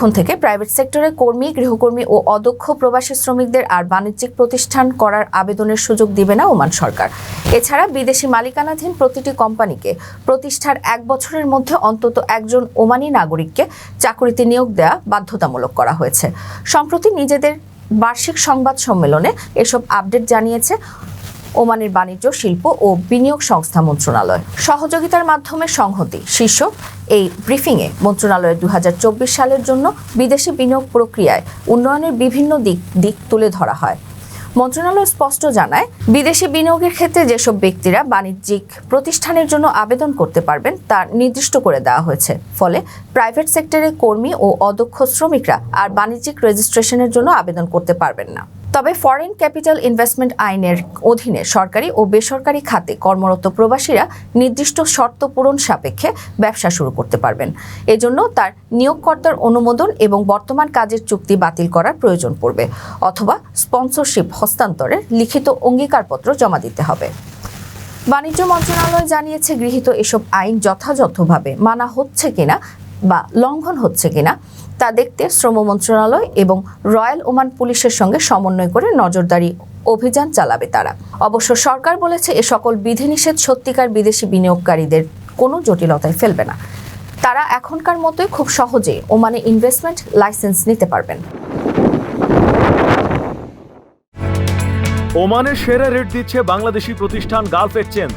এখন থেকে প্রাইভেট সেক্টরে কর্মী, গৃহকর্মী ও অদক্ষ প্রবাসী শ্রমিকদের আর বাণিজ্যিক প্রতিষ্ঠান করার আবেদনের সুযোগ দিবে না ওমান সরকার। এছাড়া বিদেশি মালিকানাধীন প্রতিটি কোম্পানিকে প্রতিষ্ঠার এক বছরের মধ্যে অন্তত একজন ওমানি নাগরিককে চাকরিতে নিয়োগ দেওয়া বাধ্যতামূলক করা হয়েছে। সম্প্রতি নিজেদের বার্ষিক সংবাদ সম্মেলনে এসব আপডেট জানিয়েছে ওমানের বাণিজ্য, শিল্প ও বিনিয়োগ সংস্থা মন্ত্রণালয়। সহযোগিতার মাধ্যমে সংহতি। শীর্ষক এই ব্রিফিংয়ে মন্ত্রণালয়ের দু সালের জন্য বিদেশি বিনিয়োগ প্রক্রিয়ায় উন্নয়নের বিভিন্ন দিক দিক তুলে ধরা হয়। মন্ত্রণালয় স্পষ্ট জানায়, বিদেশি বিনিয়োগের ক্ষেত্রে যেসব ব্যক্তিরা বাণিজ্যিক প্রতিষ্ঠানের জন্য আবেদন করতে পারবেন, তা নির্দিষ্ট করে দেওয়া হয়েছে। ফলে প্রাইভেট সেক্টরের কর্মী ও অদক্ষ শ্রমিকরা আর বাণিজ্যিক রেজিস্ট্রেশনের জন্য আবেদন করতে পারবেন না। তবে ফরেন ক্যাপিটাল ইনভেস্টমেন্ট আইনের অধীনে সরকারি ও বেসরকারি খাতে কর্মরত প্রবাসীরা নির্দিষ্ট শর্ত পূরণ সাপেক্ষে ব্যবসা শুরু করতে পারবেন। এজন্য তার নিয়োগকর্তার অনুমোদন এবং বর্তমান কাজের চুক্তি বাতিল করার প্রয়োজন পড়বে, অথবা স্পন্সরশিপ হস্তান্তরের লিখিত অঙ্গীকারপত্র জমা দিতে হবে। বাণিজ্য মন্ত্রণালয় জানিয়েছে গৃহীত এসব আইন যথাযথভাবে মানা হচ্ছে কিনা বা লঙ্ঘন হচ্ছে কিনা তা দেখতে শ্রম মন্ত্রণালয় এবং রয়্যাল ওমান পুলিশের সঙ্গে সমন্বয় করে নজরদারি অভিযান চালাবে তারা। অবশ্য সরকার বলেছে এ সকল বিধিনিষেধ সত্যিকার বিদেশি বিনিয়োগকারীদের কোনো জটিলতায় ফেলবে না। তারা এখনকার মতোই খুব সহজে ওমানে ইনভেস্টমেন্ট লাইসেন্স নিতে পারবেন। ওমানের সেরা রেট দিচ্ছে বাংলাদেশি প্রতিষ্ঠান গালফ এক্সচেঞ্জ।